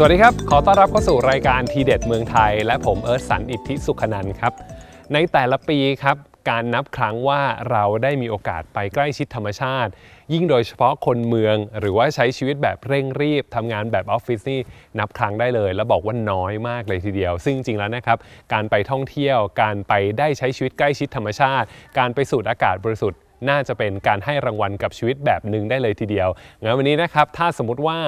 สวัสดีครับ ขอต้อนรับเข้าสู่รายการทีเด็ดเมืองไทย และผมเอิร์ธสันอิทธิสุขนันท์ครับ ในแต่ละปีครับ การนับครั้งว่าเราได้มีโอกาสไปใกล้ชิดธรรมชาติ ยิ่งโดยเฉพาะคนเมือง หรือว่าใช้ชีวิตแบบเร่งรีบทำงานแบบออฟฟิศนี่นับครั้งได้เลย แล้วบอกว่าน้อยมากเลยทีเดียว ซึ่งจริงแล้วนะครับ การไปท่องเที่ยว การไปได้ใช้ชีวิตใกล้ชิดธรรมชาติ การไปสูดอากาศบริสุทธิ์น่าจะเป็นการให้รางวัลกับชีวิตแบบหนึ่งได้เลยทีเดียวงั้นวันนี้นะครับถ้าสมมติว่า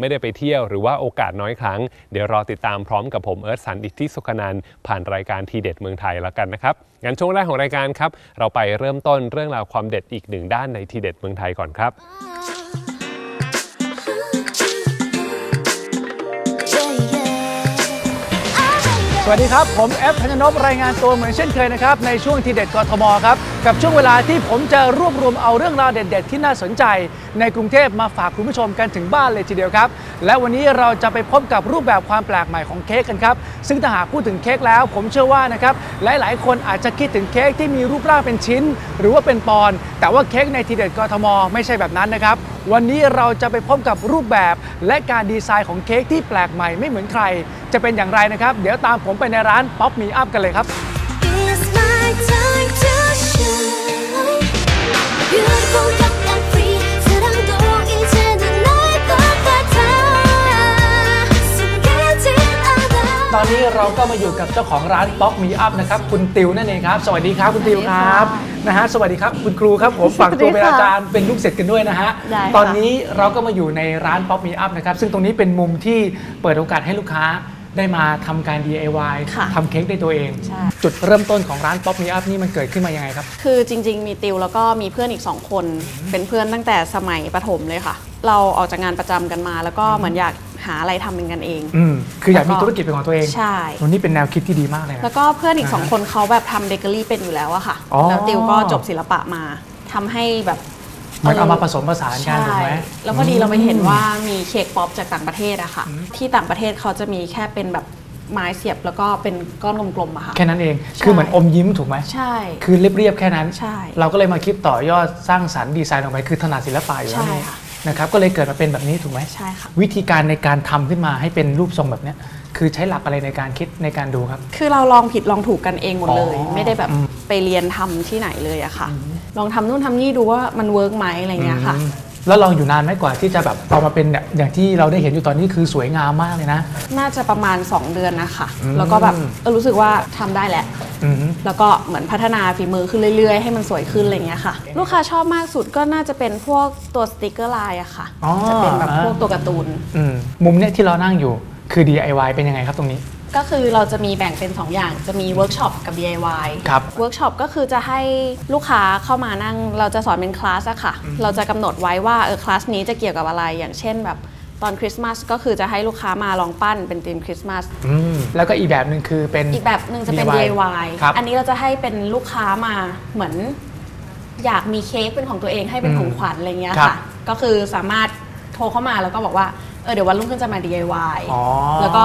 ไม่ได้ไปเที่ยวหรือว่าโอกาสน้อยครั้ง เดี๋ยวรอติดตามพร้อมกับผมเอิร์ธสันอิทธิสุขนันผ่านรายการทีเด็ดเมืองไทยแล้วกันนะครับงั้นช่วงแรกของรายการครับ เราไปเริ่มต้นเรื่องราวความเด็ดอีกหนึ่งด้านในทีเด็ดเมืองไทยก่อนครับ วัสดีครับ ผมแอฟธัญนพรายงานตัวเหมือนเช่นเคยนะครับ ในช่วงทีเด็ดกทมครับ กับช่วงเวลาที่ผมจะรวบรวมเอาเรื่องราวเด็ด ๆ ที่น่าสนใจ ในกรุงเทพมาฝากคุณผู้ชมกันถึงบ้านเลยทีเดียวครับ และวันนี้เราจะไปพบกับรูปแบบความแปลกใหม่ของเค้กกันครับ ซึ่งถ้าหากพูดถึงเค้กแล้ว ผมเชื่อว่านะครับหลาย ๆ คนอาจจะคิดถึงเค้กที่มีรูปร่างเป็นชิ้น หรือว่าเป็นปอน แต่ว่าเค้กในทีเด็ดกทม ไม่ใช่แบบนั้นนะครับวันนี้เราจะไปพบกับรูปแบบ และการดีไซน์ของเค้กที่แปลกใหม่ไม่เหมือนใคร จะเป็นอย่างไรนะครับ เดี๋ยวตามผมไปในร้านป๊อปมีอัพกันเลยครับตอนนี้เราก็มาอยู่กับเจ้าของร้านป๊อกมีอัพนะครับคุณติวนั่นเองครับ สวัสดีครับคุณติวครับนะฮะสวัสดีครับคุณครูครับผมฝากตัวเป็นอาจารย์เป็นลูกศิษย์กันด้วยนะฮะะตอนนี้เราก็มาอยู่ในร้านป๊อกมีอัพนะครับซึ่งตรงนี้เป็นมุมที่เปิดโอกาสให้ลูกค้า ได้มาทำการ DIY ค่ะทำเค้กด้วยตัวเอง ใช่ จุดเริ่มต้นของร้านป๊อปมีอัพนี่มันเกิดขึ้นมายังไงครับ คือจริง ๆ มีติวแล้วก็มีเพื่อนอีก 2 คน เป็นเพื่อนตั้งแต่สมัยประถมเลยค่ะ เราออกจากงานประจำกันมา แล้วก็เหมือนอยากหาอะไรทำเป็นกันเอง อืมคืออยากมีแล้วก็ธุรกิจเป็นของตัวเองใช่วันนี้เป็นแนวคิดที่ดีมากเลยนะ แล้วก็เพื่อนอีก2คนเขาแบบทำเบเกอรี่เป็นอยู่แล้วอะค่ะ อ๋อ แล้วติวก็จบศิลปะมาทำให้แบบ มันเอามาผสมผสานกันถูกไหมแล้วพอดีเราไปเห็นว่ามีเค้กป๊อปจากต่างประเทศอะค่ะ ที่ต่างประเทศเขาจะมีแค่เป็นแบบไม้เสียบแล้วก็เป็นก้อนกลมๆอะค่ะ แค่นั้นเองใช่คือเหมือนอมยิ้มถูกไหมใช่ คือเรียบๆแค่นั้น ใช่ เราก็เลยมาคิดต่อยอดสร้างสรรค์ดีไซน์ออกไปคือถนัดศิลปะอยู่แล้วใช่นี่ค่ะนะครับ ก็เลยเกิดมาเป็นแบบนี้ถูกไหมใช่ค่ะ วิธีการในการทำขึ้นมาให้เป็นรูปทรงแบบเนี้ยคือใช้หลักอะไรในการคิดในการดูครับ คือเราลองผิดลองถูกกันเองหมดเลยอ๋อไม่ได้แบบอืมไปเรียนทำที่ไหนเลยอะค่ะ ลองทำนู่นทำนี่ดูว่ามันเวิร์กไหมอะไรเงี้ยค่ะ อืมแล้วเราอยู่นานไหมกว่าที่จะแบบเอามาเป็นเนี่ยอย่างที่เราได้เห็นอยู่ตอนนี้คือสวยงามมากเลยนะ น่าจะประมาณ 2 เดือนนะคะอืม แล้วก็แบบเออรู้สึกว่าทำได้แหละ อืม แล้วก็เหมือนพัฒนาฝีมือขึ้นเรื่อยๆ ให้มันสวยขึ้นอะไรเงี้ยค่ะ ลูกค้าชอบมากสุดก็น่าจะเป็นพวกตัวสติกเกอร์ลายอะค่ะ อ๋อ จะเป็นแบบอ่าพวกตัวการ์ตูน อืมมุมเนี้ยที่เรานั่งอยู่คือ DIY เป็นยังไงครับตรงนี้ ก็คือเราจะมีแบ่งเป็น 2 อย่างจะมีเวิร์กช็อปกับ DIY ครับเวิร์กช็อปก็คือจะให้ลูกค้าเข้ามานั่ง เราจะสอนเป็นคลาสอะค่ะ เราจะกำหนดไว้ว่าเออคลาสนี้จะเกี่ยวกับอะไร อย่างเช่นแบบตอนคริสต์มาสก็คือจะให้ลูกค้ามาลองปั้นเป็นธีมคริสต์มาสอืมแล้วก็อีกแบบหนึ่งคือเป็นอีกแบบหนึ่งจะเป็น DIY ครับอันนี้เราจะให้เป็นลูกค้ามาเหมือน อยากมีเค้กเป็นของตัวเองให้เป็นของขวัญอะไรเงี้ยครับค่ะ ก็คือสามารถโทรเข้ามาแล้วก็บอกว่า เออเดี๋ยววันรุ่งขึ้นจะมา DIY อ๋อ แล้วก็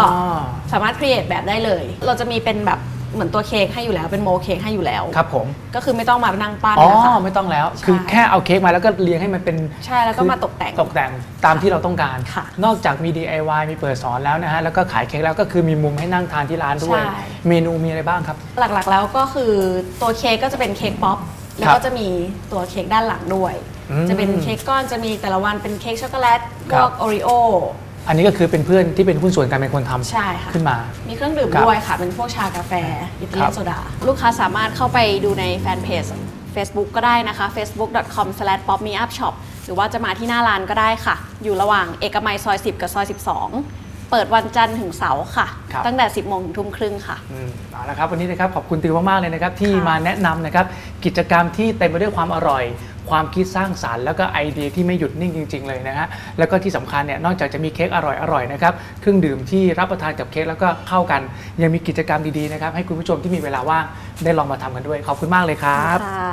สามารถ create แบบได้เลย เราจะมีเป็นแบบเหมือนตัวเค้กให้อยู่แล้วเป็นโมเค้กให้อยู่แล้ว ครับผม ก็คือไม่ต้องมานั่งปั้นอ๋อนะคะ ไม่ต้องแล้ว ใช่ คือแค่เอาเค้กมาแล้วก็เรียงให้มันเป็น ใช่แล้วก็มาตกแต่ง ตกแต่งตามที่เราต้องการ ค่ะนอกจากมี DIY มีเปิดสอนแล้วนะฮะ แล้วก็ขายเค้กแล้วก็คือมีมุมให้นั่งทานที่ร้านด้วย ใช่ เมนูมีอะไรบ้างครับ หลักๆแล้วก็คือตัวเค้กก็จะเป็นเค้กป๊อปแล้วครัก็บจะมีตัวเค้กด้านหลังด้วยอืม จะเป็นเค้กก้อนจะมีแต่ละวันเป็นเค้กช็อกโกแลตพครัวบกโอริโออันนี้ก็คือเป็นเพื่อนที่เป็นหุ้นส่วนกันเป็นคนทำใช่ค่ะขึ้นมา มีเครื่องดื่มครับด้วยค่ะ เป็นพวกชากาแฟอิตาครัเลียบนโซดา ลูกค้าสามารถเข้าไปดูในแฟนเพจ Facebook ก็ได้นะคะ facebook.com/popmeupshop หรือว่าจะมาที่หน้าร้านก็ได้ค่ะ อยู่ระหว่างเอกมัยซอย 10 กับซอย 12 เปิดวันจันทร์ถึงเสาร์ค่ะ ครับ ตั้งแต่ 10โมงถึงทุ่มครึ่งค่ะ อืมเอาละครับวันนี้นะครับขอบคุณติวมากๆเลยนะครับที่ค่ะมาแนะนำนะครับกิจกรรมที่เต็มไปด้วยความอร่อย ความคิดสร้างสารรค์แล้วก็ไอเดียที่ไม่หยุดนิ่งจริง ๆ เลยนะฮะแล้วก็ที่สำคัญเนี่ยนอกจากจะมีเค้กอร่อยๆนะครับเครื่องดื่มที่รับประทานกับเค้กแล้วก็เข้ากัน ยังมีกิจกรรมดีๆนะครับให้คุณผู้ชมที่มีเวลาว่างได้ลองมาทำกันด้วย ขอบคุณมากเลยครับค่ะ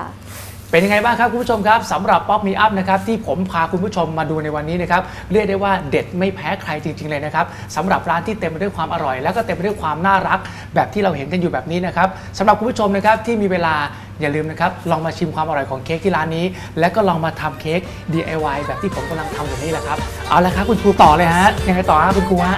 เป็นยังไงบ้างครับคุณผู้ชมครับสำหรับป๊อปมีอัพนะครับที่ผมพาคุณผู้ชมมาดูในวันนี้นะครับเรียกได้ว่าเด็ดไม่แพ้ใครจริง ๆ เลยนะครับสำหรับร้านที่เต็มไปด้วยความอร่อย แล้วก็เต็มไปด้วยความน่ารัก แบบที่เราเห็นกันอยู่แบบนี้นะครับสำหรับคุณผู้ชมนะครับที่มีเวลาอย่าลืมนะครับลองมาชิมความอร่อยของเค้กที่ร้านนี้ และก็ลองมาทำเค้ก DIY แบบที่ผมกำลังทำอยู่นี่แหละครับเอาละครับคุณครูต่อเลยฮะยังไงต่อฮะคุณครูฮะ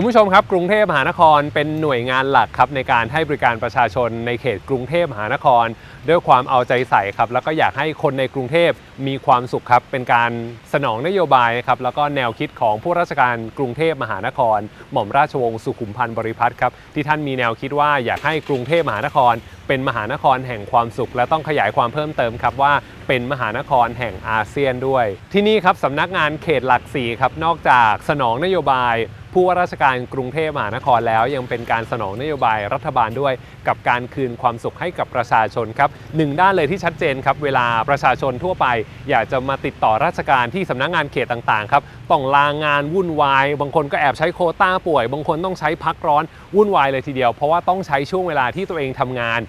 คุณผู้ชมครับกรุงเทพมหานครเป็นหน่วยงานหลักครับในการให้บริการประชาชนในเขตกรุงเทพมหานคร ด้วยความเอาใจใส่ครับแล้วก็อยากให้คนในกรุงเทพมีความสุขครับเป็นการสนองนโยบายครับแล้วก็แนวคิดของผู้ราชการกรุงเทพมหานคร หม่อมราชวงศ์สุขุมพันธ์บริพัตรครับที่ท่านมีแนวคิดว่าอยากให้กรุงเทพมหานคร เป็นมหานครแห่งความสุข และต้องขยายความเพิ่มเติมครับว่าเป็นมหานครแห่งอาเซียนด้วย ที่นี่ครับสำนักงานเขตหลักสี่ครับนอกจากสนองนโยบายผู้ว่าราชการกรุงเทพมหานครแล้ว ยังเป็นการสนองนโยบายรัฐบาลด้วย กับการคืนความสุขให้กับประชาชนครับหนึ่งด้านเลยที่ชัดเจนครับ เวลาประชาชนทั่วไป อยากจะมาติดต่อราชการที่สำนักงานเขตต่างๆครับต้องลางานวุ่นวาย บางคนก็แอบใช้โคต้าป่วย บางคนต้องใช้พักร้อนวุ่นวายเลยทีเดียว เพราะว่าต้องใช้ช่วงเวลาที่ตัวเองทำงาน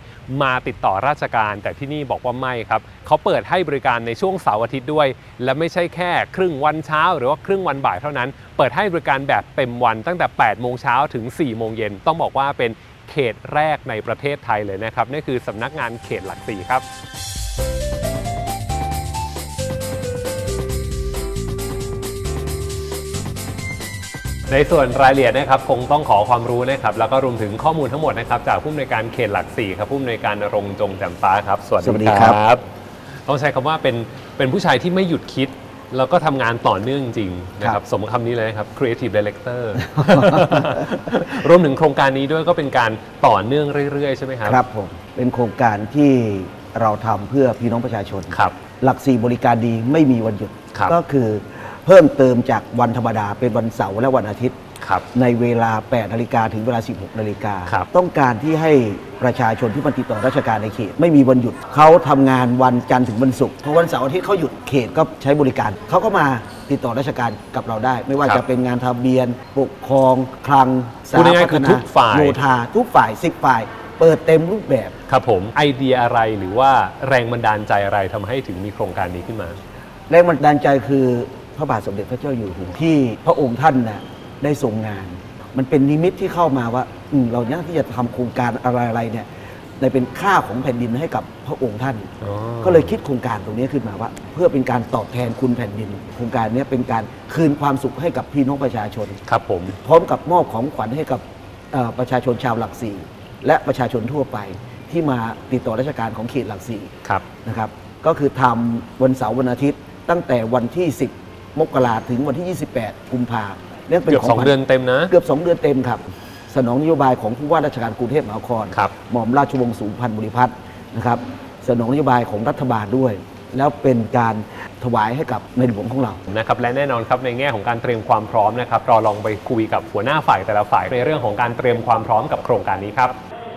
มาติดต่อราชการ แต่ที่นี่บอกว่าไม่ครับเขาเปิดให้บริการในช่วงเสาร์อาทิตย์ด้วย และไม่ใช่แค่ครึ่งวันเช้า หรือว่าครึ่งวันบ่ายเท่านั้น เปิดให้บริการแบบเต็มวันตั้งแต่ 8 โมงเช้าถึง 4 โมงเย็นต้องบอกว่าเป็นเขตแรกในประเทศไทยเลยนะครับนี่คือสำนักงานเขตหลักสี่ครับ ในส่วนรายละเอียดนะครับคงต้องขอความรู้นะครับแล้วก็รวมถึงข้อมูลทั้งหมดนะครับจากผู้อำนวยการเขตหลักสี่ครับผู้อำนวยการณรงค์จงแจ่มฟ้าครับสวัสสวัสดีดีคครัรับ ต้องใช้คำว่าเป็นเป็นผู้ชายที่ไม่หยุดคิด แล้วก็ทำงานต่อเนื่องจริงๆนะครับสมคำนี้เลยนะครับ creative director รวมถึงโครงการนี้ด้วยก็เป็นการต่อเนื่องเรื่อยๆใช่ไหมครับครับผมเป็นโครงการที่เราทำเพื่อพี่น้องประชาชนครับหลักสี่บริการดีไม่มีวันหยุดครับก็คือ เพิ่มเติมจากวันธรรมดาเป็นวันเสาร์และวันอาทิตย์ ครับ ในเวลา 8 นาฬิกาถึงเวลา 16 นาฬิกา ครับ ต้องการที่ให้ประชาชนที่มาติดต่อราชการในเขต ไม่มีวันหยุดเขาทำงานวันจันทร์ถึงวันศุกร์พอวันเสาร์อาทิตย์เขาหยุดเขตก็ใช้บริการ เขาก็มาติดต่อราชการกับเราได้ ไม่ว่าครับจะเป็นงานทะเบียน ปกครองคลังพูดง่ายๆคือทุกฝ่าย โยธาทุกฝ่ายสิบฝ่าย เปิดเต็มรูปแบบ ครับผมไอเดียอะไรหรือว่าแรงบันดาลใจอะไรทำให้ถึงมีโครงการนี้ขึ้นมา แรงบันดาลใจคือ พระบาทสมเด็จพระเจ้าอยู่หัวที่พระองค์ท่านน่ะได้ทรงงาน มันเป็นนิมิตที่เข้ามาว่าอืมเราเนี่ยที่จะทำโครงการอะไรๆเนี่ยในเป็นค่าของแผ่นดินให้กับพระองค์ท่าน อ๋อก็เลยคิดโครงการตรงนี้ขึ้นมาว่า เพื่อเป็นการตอบแทนคุณแผ่นดิน โครงการเนี้ยเป็นการคืนความสุขให้กับพี่น้องประชาชน ครับผม พร้อมกับมอบของขวัญให้กับเอ่อประชาชนชาวหลักสี่และประชาชนทั่วไปที่มาติดต่อราชการของเขตหลักสี่ครับ นะครับ ก็คือทำวันเสาร์วันอาทิตย์ตั้งแต่วันที่ 10 มกราถึงวันที่ 28 กุมภาเนี่ยเป็นเกือบขสอองงขวัญเดือนเต็มนะ เกือบ 2 เดือนเต็มครับ สนองนโยบายของผู้ว่าราชการกรุงเทพมหานคร ครับ หม่อมราชวงศ์สุพันธ์บริพัตรนะครับ สนองนโยบายของรัฐบาลด้วย แล้วเป็นการถวายให้กับในหลวงของเรา นะครับและแน่นอนครับในแง่ของการเตรียมความพร้อมนะครับเราลองไปคุยกับหัวหน้าฝ่ายแต่ละฝ่ายในเรื่องของการเตรียมความพร้อมกับโครงการนี้ครับ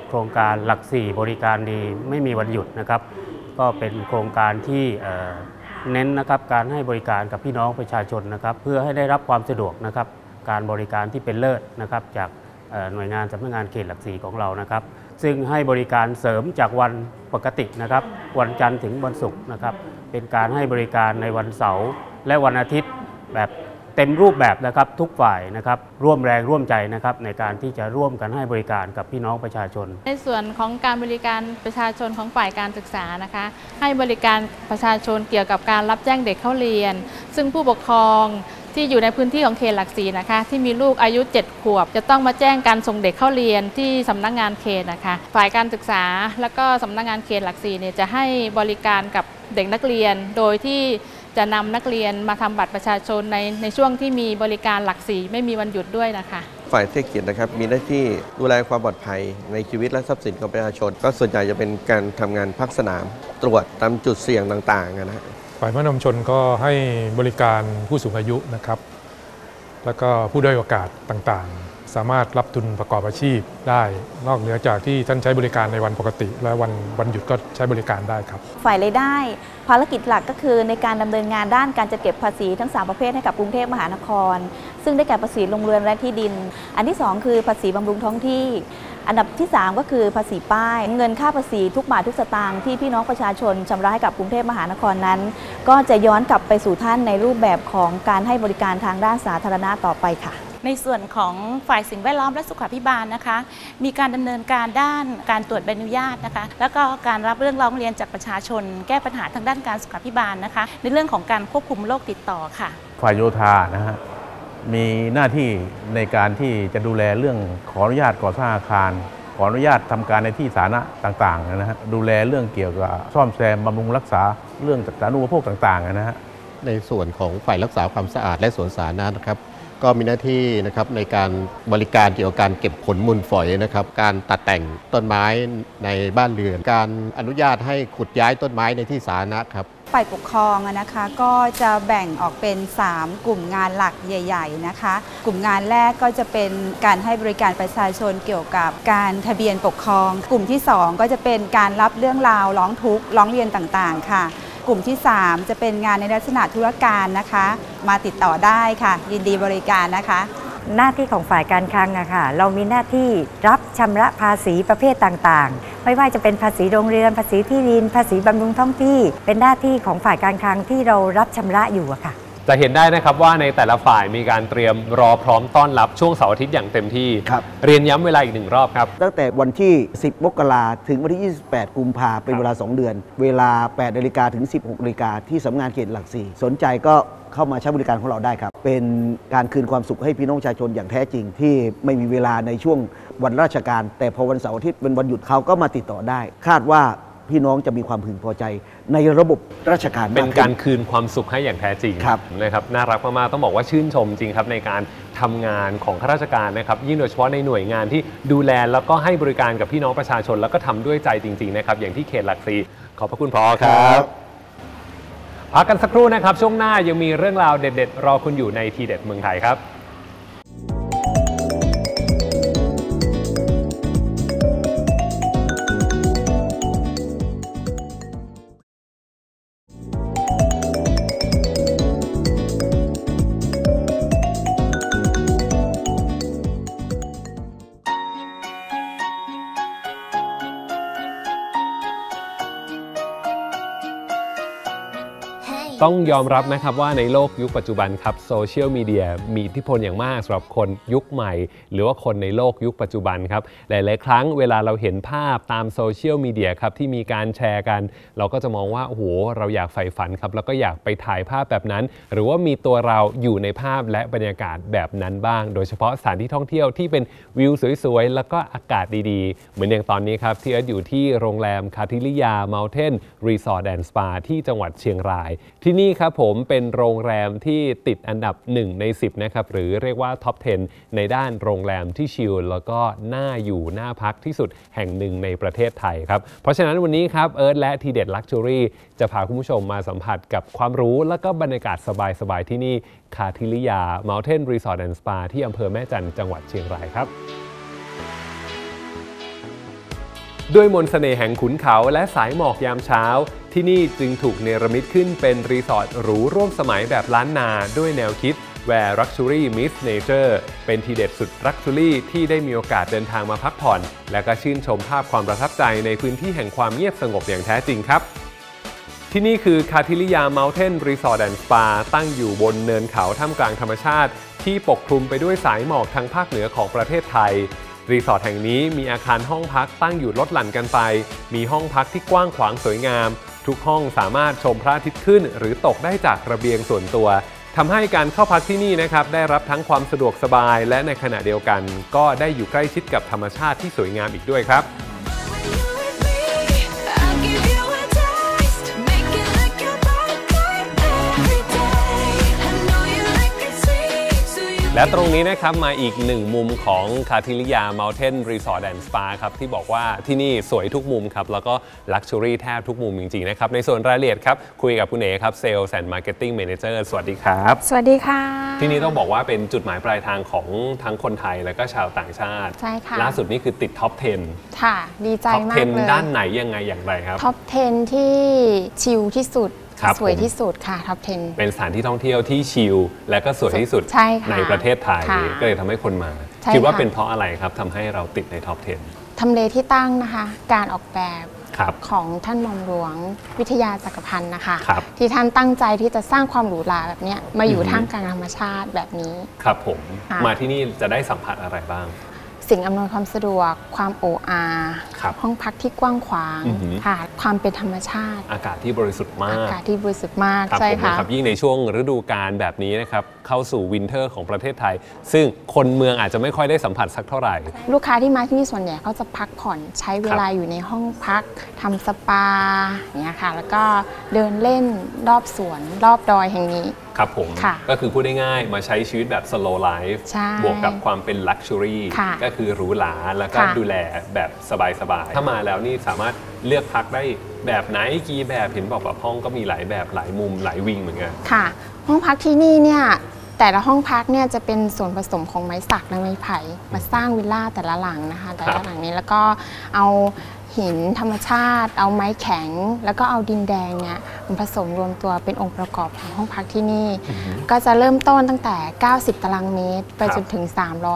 โครงการหลักสี่บริการดีไม่มีวันหยุดนะครับ ก็เป็นโครงการที่เอ่อ เน้นนะครับการให้บริการกับพี่น้องประชาชนนะครับ เพื่อให้ได้รับความสะดวกนะครับ การบริการที่เป็นเลิศนะครับ จากหน่วยงานสำนักงานเขตหลักสี่ของเรานะครับ ซึ่งให้บริการเสริมจากวันปกตินะครับ วันจันทร์ถึงวันศุกร์นะครับ เป็นการให้บริการในวันเสาร์และวันอาทิตย์แบบ เต็มรูปแบบนะครับทุกฝ่ายนะครับร่วมแรงร่วมใจนะครับในการที่จะร่วมกันให้บริการกับพี่น้องประชาชน ในส่วนของการบริการประชาชนของฝ่ายการศึกษานะคะ ให้บริการประชาชนเกี่ยวกับการรับแจ้งเด็กเข้าเรียน ซึ่งผู้ปกครองที่อยู่ในพื้นที่ของเขตหลักสี่นะคะ ที่มีลูกอายุ 7 ขวบ จะต้องมาแจ้งการส่งเด็กเข้าเรียนที่สำนักงานเขตนะคะ ฝ่ายการศึกษา แล้วก็สำนักงานเขตหลักสี่เนี่ยจะให้บริการกับเด็กนักเรียนโดยที่ จะนำนักเรียนมาทำบัตรประชาชนในในช่วงที่มีบริการหลักสี่ไม่มีวันหยุดด้วยนะคะ ฝ่ายเทคนิคนะครับมีหน้าที่ดูแลความปลอดภัยในชีวิตและทรัพย์สินของประชาชน ก็ส่วนใหญ่จะเป็นการทำงานพักสนาม ตรวจตามจุดเสี่ยงต่างๆนะฮะฝ่ายพระนมชนก็ให้บริการผู้สูงอายุนะครับ แล้วก็ผู้ด้อยโอกาสต่างๆ สามารถรับทุนประกอบอาชีพได้ นอกเหนือจากที่ท่านใช้บริการในวันปกติ และวันวันหยุดก็ใช้บริการได้ครับ ฝ่ายรายได้ ภารกิจหลักก็คือในการดำเนินงานด้านการจัดเก็บภาษีทั้ง 3 ประเภทให้กับกรุงเทพมหานคร ซึ่งได้แก่ภาษีโรงเรือนและที่ดิน อันที่ 2 คือภาษีบำรุงท้องที่อันดับที่ 3 ก็คือภาษีป้าย เงินค่าภาษีทุกบาททุกสตางค์ที่พี่น้องประชาชนชำระให้กับกรุงเทพมหานครนั้น ก็จะย้อนกลับไปสู่ท่านในรูปแบบของการให้บริการทางด้านสาธารณะต่อไปค่ะ ในส่วนของฝ่ายสิ่งแวดล้อมและสุขาภิบาลนะคะ มีการดำเนินการด้านการตรวจใบอนุญาตนะคะ แล้วก็การรับเรื่องร้องเรียนจากประชาชน แก้ปัญหาทางด้านการสุขาภิบาลนะคะ ในเรื่องของการควบคุมโรคติดต่อค่ะ ฝ่ายโยธานะฮะมีหน้าที่ในการที่จะดูแลเรื่องขออนุญาตก่อสร้างอาคาร ขออนุญาตทำการในที่สาธารณะต่างๆนะฮะดูแลเรื่องเกี่ยวกับซ่อมแซมบำรุงรักษาเรื่องสาธารณูปโภคต่างๆนะฮะในส่วนของฝ่ายรักษาความสะอาดและสวนสาธารณะนะครับ ก็มีหน้าที่นะครับในการบริการเกี่ยวกับการเก็บขนมูลฝอยนะครับ การตัดแต่งต้นไม้ในบ้านเรือน การอนุญาตให้ขุดย้ายต้นไม้ในที่สาธารณะครับฝ่ายปกครองนะคะก็จะแบ่งออกเป็น 3 กลุ่มงานหลักใหญ่ ๆนะคะ กลุ่มงานแรกก็จะเป็นการให้บริการประชาชนเกี่ยวกับการทะเบียนปกครอง กลุ่มที่ 2 ก็จะเป็นการรับเรื่องราวร้องทุกข์ร้องเรียนต่างๆ ค่ะ กลุ่มที่ 3 จะเป็นงานในลักษณะธุรการนะคะ มาติดต่อได้ค่ะ ยินดีบริการนะคะ หน้าที่ของฝ่ายการคลังอะค่ะ เรามีหน้าที่รับชำระภาษีประเภทต่างๆ ไม่ว่าจะเป็นภาษีโรงเรือน ภาษีที่ดิน ภาษีบำรุงท้องที่ เป็นหน้าที่ของฝ่ายการคลังที่เรารับชำระอยู่อะค่ะ จะเห็นได้นะครับว่าในแต่ละฝ่ายมีการเตรียมรอพร้อมต้อนรับช่วงเสาร์อาทิตย์อย่างเต็มที่เรียนย้ำเวลาอีกหนึ่งรอบครับ ตั้งแต่วันที่ 10 มกราถึงวันที่ 28 กุมภาเป็นเวลา 2 เดือน เวลา 8 นาฬิกาถึง 16 นาฬิกาที่สำนักงานเขตหลักสี่สนใจก็เข้ามาใช้บริการของเราได้ครับ เป็นการคืนความสุขให้พี่น้องประชาชนอย่างแท้จริง ที่ไม่มีเวลาในช่วงวันราชการ แต่พอวันเสาร์อาทิตย์เป็นวันหยุดเขาก็มาติดต่อได้ คาดว่า พี่น้องจะมีความพึงพอใจ ในระบบราชการมเป็นขึ้การคืนความสุขให้อย่างแท้จริงครับนะครับน่ารักมากๆต้องบอกว่าชื่นชมจริงครับในการทำงานของข้าราชการนะครับยิ่งโดยเฉพาะในหน่วยงานที่ดูแลแล้วก็ให้บริการกับพี่น้องประชาชน แล้วก็ทำด้วยใจจริงๆนะครับอย่างที่เขตหลักสี่ขอบพระคุณพอครับพักกันสักครู่นะครับ ช่วงหน้ายังมีเรื่องราวเด็ด ๆ รอคุณอยู่ในทีเด็ดเมืองไทยครับ ต้องยอมรับนะครับว่าในโลกยุคปัจจุบันครับโซเชียลมีเดียมีอิทธิพลอย่างมากสำหรับคนยุคใหม่ หรือว่าคนในโลกยุคปัจจุบันครับหลาย ๆ ครั้งเวลาเราเห็นภาพตามโซเชียลมีเดียครับที่มีการแชร์กัน เราก็จะมองว่าโอ้โหเราอยากใฝ่ฝันครับแล้วก็อยากไปถ่ายภาพแบบนั้น หรือว่ามีตัวเราอยู่ในภาพและบรรยากาศแบบนั้นบ้าง โดยเฉพาะสถานที่ท่องเที่ยวที่เป็นวิวสวย ๆ แล้วก็อากาศดี ๆ เหมือนอย่างตอนนี้ครับที่เอิร์ธอยู่ที่โรงแรมคาทิลิยา Mountain Resort and Spa ที่จังหวัดเชียงรายที่นี่ครับผมเป็นโรงแรมที่ติดอันดับ 1 ใน 10 นะครับ หรือเรียกว่าท็อป 10 ในด้านโรงแรมที่ชิลแล้วก็น่าอยู่น่าพักที่สุดแห่งหนึ่งในประเทศไทยครับ เพราะฉะนั้นวันนี้ครับเอิร์ธและทีเด็ดลักชัวรี่จะพาคุณผู้ชมมาสัมผัสกับความรู้แล้วก็บรรยากาศสบาย ๆ ที่นี่คาทิลิยา Mountain Resort and Spa ที่อำเภอแม่จันจังหวัดเชียงรายครับ ด้วยมนต์เสน่ห์แห่งขุนเขาและสายหมอกยามเช้า ที่นี่จึงถูกเนรมิตขึ้นเป็นรีสอร์ทหรูร่วมสมัยแบบล้านนาด้วยแนวคิด Where Luxury Meets Nature เป็นทีเด็ดสุด Luxury ที่ได้มีโอกาสเดินทางมาพักผ่อน และก็ชื่นชมภาพความประทับใจในพื้นที่แห่งความเงียบสงบอย่างแท้จริงครับที่นี่คือคาทิลิยา Mountain Resort and Spa ตั้งอยู่บนเนินเขาท่ามกลางธรรมชาติ ที่ปกคลุมไปด้วยสายหมอกทางภาคเหนือของประเทศไทย รีสอร์ทแห่งนี้มีอาคารห้องพักตั้งอยู่ลดหลั่นกันไป มีห้องพักที่กว้างขวางสวยงาม ทุกห้องสามารถชมพระอาทิตย์ขึ้น หรือตกได้จากระเบียงส่วนตัวทำให้การเข้าพักที่นี่นะครับได้รับทั้งความสะดวกสบาย และในขณะเดียวกัน ก็ได้อยู่ใกล้ชิดกับธรรมชาติที่สวยงามอีกด้วยครับ และตรงนี้นะครับมาอีกหนึ่งมุมของคาทิลิยา Mountain Resort and Spa ครับที่บอกว่าที่นี่สวยทุกมุมครับ แล้วก็ลักชัวรี่แทบทุกมุมจริง ๆ นะครับ ในส่วนรายละเอียดครับ คุยกับคุณเอครับเซลล์แอนด์มาร์เก็ตติ้งแมเนเจอร์สวัสดีครับ สวัสดีค่ะ ที่นี่ต้องบอกว่าเป็นจุดหมายปลายทางของทั้งคนไทยและก็ชาวต่างชาติ ใช่ค่ะ ล่าสุดนี่คือติดท็อป 10 ค่ะ ดีใจท็อปมากเลย10 ด้านไหนยังไงอย่างไรครับ ท็อป 10 ที่ชิลที่สุด ครับสวยผมที่สุดค่ะท็อป10 เป็นสถานที่ท่องเที่ยวที่ชิลและก็สวยที่สุดใช่ค่ะประเทศไทยค่ะก็เลยทำให้คนมาใช่คิดว่าค่ะเป็นเพราะอะไรครับทำให้เราติดในท็อป 10 ทำเลที่ตั้งนะคะ การออกแบบครับของท่านหม่อมหลวงวิทยาจักรพันธ์นะคะครับที่ท่านตั้งใจที่จะสร้างความหรูหราแบบเนี้ยมาอยู่อือหือท่ามกลางธรรมชาติแบบนี้ ครับผมค่ะมาที่นี่จะได้สัมผัสอะไรบ้าง สิ่งอำนวยความสะดวก ความโออาครับห้องพักที่กว้างขวางอือหือ ค่ะ ความเป็นธรรมชาติอากาศที่บริสุทธิ์มาอาก กาศที่บริสุทธิ์มากครับใช่ผมค่ะ นะครับยิ่งในช่วงฤดูกาลแบบนี้นะครับเข้าสู่วินเทอร์ของประเทศไทย ซึ่งคนเมืองอาจจะไม่ค่อยได้สัมผัสสักเท่าไหร่ ลูกค้าที่มาที่นี่ส่วนใหญ่เขาจะพักผ่อนใช้เวลาอยู่ในห้องพักทำสปาอย่างเงี้ยค่ะ แล้วก็เดินเล่นรอบสวนรอบดอยแห่งนี้ครับผม ค่ะก็คือพูดได้ง่ายๆมาใช้ชีวิตแบบ slow life ใช่บวกกับความเป็น luxury ค่ะก็คือหรูหราแล้วก็ค่ะ ดูแลแบบสบายๆ ถ้ามาแล้วนี่สามารถเลือกพักได้แบบไหนกี่แบบเห็นบอกแบบห้องก็มีหลายแบบหลายมุมหลายวิงเหมือนกัน ค่ะ ห้องพักที่นี่เนี่ยแต่ละห้องพักเนี่ยจะเป็นส่วนผสมของไม้สักและไม้ไผ่มาสร้างวิลล่าแต่ละหลังนะคะ แต่ครัละบหลังนี้แล้วก็เอา หินธรรมชาติ เอาไม้แข็ง แล้วก็เอาดินแดงเนี่ยมันผสมรวมตัวเป็นองค์ประกอบของห้องพักที่นี่ ก็จะเริ่มต้นตั้งแต่ 90 ตารางเมตร ไปจนถึง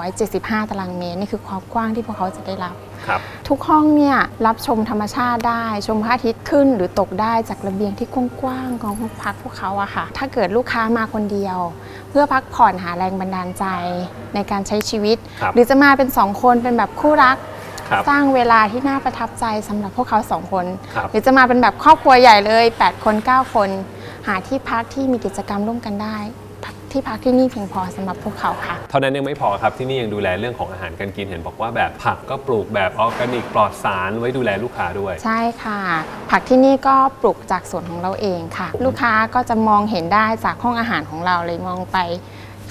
375 ตารางเมตร นี่คือความกว้างที่พวกเขาจะได้รับครับทุกห้องเนี่ยรับชมธรรมชาติได้ชมพระอาทิตย์ขึ้นหรือตกได้จากระเบียงที่กว้างๆของห้องพักพวกเขาอะค่ะ ถ้าเกิดลูกค้ามาคนเดียว เพื่อพักผ่อนหาแรงบันดาลใจในการใช้ชีวิตครับหรือจะมาเป็นสองคนเป็นแบบคู่รักครับ สร้างเวลาที่น่าประทับใจสำหรับพวกเขาสองคนครับหรือจะมาเป็นแบบครอบครัวใหญ่เลย 8 คน 9 คน หาที่พักที่มีกิจกรรมร่วมกันได้ที่พักที่นี่เพียงพอสำหรับพวกเขาค่ะ เท่านั้นยังไม่พอครับที่นี่ยังดูแลเรื่องของอาหารการกินเห็นบอกว่าแบบผักก็ปลูกแบบออร์แกนิกปลอดสารไว้ดูแลลูกค้าด้วย ใช่ค่ะ ผักที่นี่ก็ปลูกจากสวนของเราเองค่ะ ลูกค้าก็จะมองเห็นได้จากห้องอาหารของเราเลยมองไป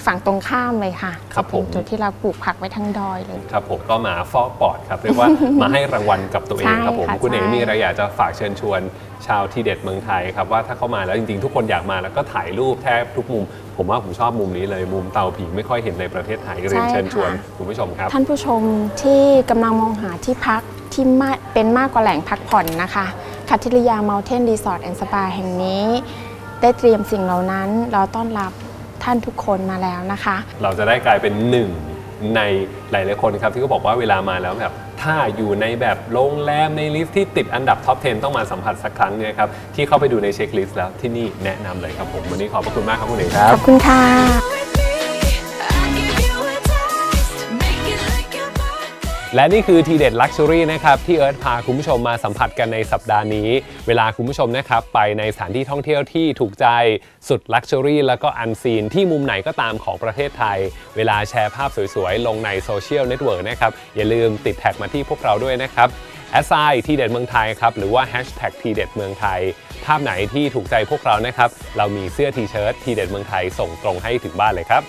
ฝั่งตรงข้ามเลยค่ะครับจะเป็นผม จุดที่เราปลูกผักไว้ทั้งดอยเลย ครับผมก็มาฟอกปอดครับเรียกว่า มาให้รางวัลกับตัวเองครับผมใช่ค่ะคุณเอ๋ใช่ มีอะไรอยากจะฝากเชิญชวนชาวทีเด็ดเมืองไทยครับว่าถ้าเข้ามาแล้วจริงๆ ทุกคนอยากมาแล้วก็ถ่ายรูปแทบทุกมุม ผมว่าผมชอบมุมนี้เลยมุมเตาผิงไม่ค่อยเห็นในประเทศไทยเรียนเชิญชวนคุณผู้ชมครับ ท่านผู้ชมที่กำลังมองหาที่พักที่มาเป็นมากกว่าแหล่งพักผ่อนนะคะคัทธิริยา Mountain Resort and Spa แห่งนี้ ได้เตรียมสิ่งเหล่านั้นรอต้อนรับ ท่านทุกคนมาแล้วนะคะ เราจะได้กลายเป็นหนึ่งในหลายๆคนครับที่เขาบอกว่าเวลามาแล้วแบบถ้าอยู่ในแบบโรงแรมในลิสต์ที่ติดอันดับท็อป 10 ต้องมาสัมผัสสักครั้งเนี่ยครับที่เข้าไปดูในเช็คลิสต์แล้วที่นี่แนะนำเลยครับผมวันนี้ขอบพระคุณมากครับคุณเอกครับ ขอบคุณค่ะ และนี่คือทีเด็ดลักชัวรี่นะครับที่เอิร์ธพาคุณผู้ชมมาสัมผัสกันในสัปดาห์นี้ เวลาคุณผู้ชมนะครับไปในสถานที่ท่องเที่ยวที่ถูกใจสุดลักชัวรี่แล้วก็อันซีนที่มุมไหนก็ตามของประเทศไทย เวลาแชร์ภาพสวยๆ ลงในโซเชียลเน็ตเวิร์กนะครับอย่าลืมติดแท็กมาที่พวกเราด้วยนะครับแอสไซทีเด็ดเมืองไทยครับหรือว่าแฮชแท็กทีเด็ดเมืองไทย ภาพไหนที่ถูกใจพวกเรานะครับเรามีเสื้อทีเชิ้ตทีเด็ดเมืองไทยส่งตรงให้ถึงบ้านเลยครับ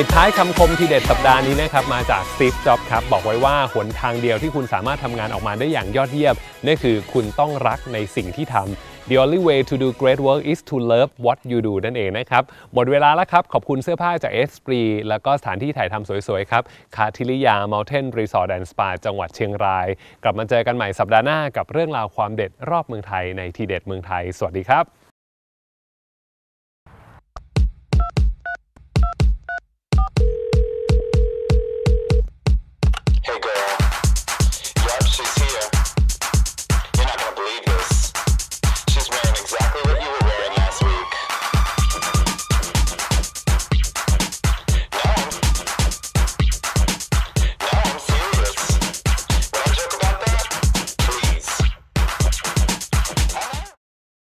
ปิดท้ายคำคมทีเด็ดสัปดาห์นี้นะครับมาจาก Steve Jobs ครับบอกไว้ว่าหนทางเดียวที่คุณสามารถทำงานออกมาได้อย่างยอดเยี่ยมนั่นคือคุณต้องรักในสิ่งที่ทำ The only way to do great work is to love what you do นั่นเองนะครับ หมดเวลาแล้วครับ ขอบคุณเสื้อผ้าจาก e s p r i แล้วก็สถานที่ถ่ายทำสวยๆครับคาทิลิยา Mountain Resort and Spa จังหวัดเชียงราย กลับมาเจอกันใหม่สัปดาห์หน้ากับเรื่องราวความเด็ดรอบเมืองไทยในทีเด็ดเมืองไทย สวัสดีครับ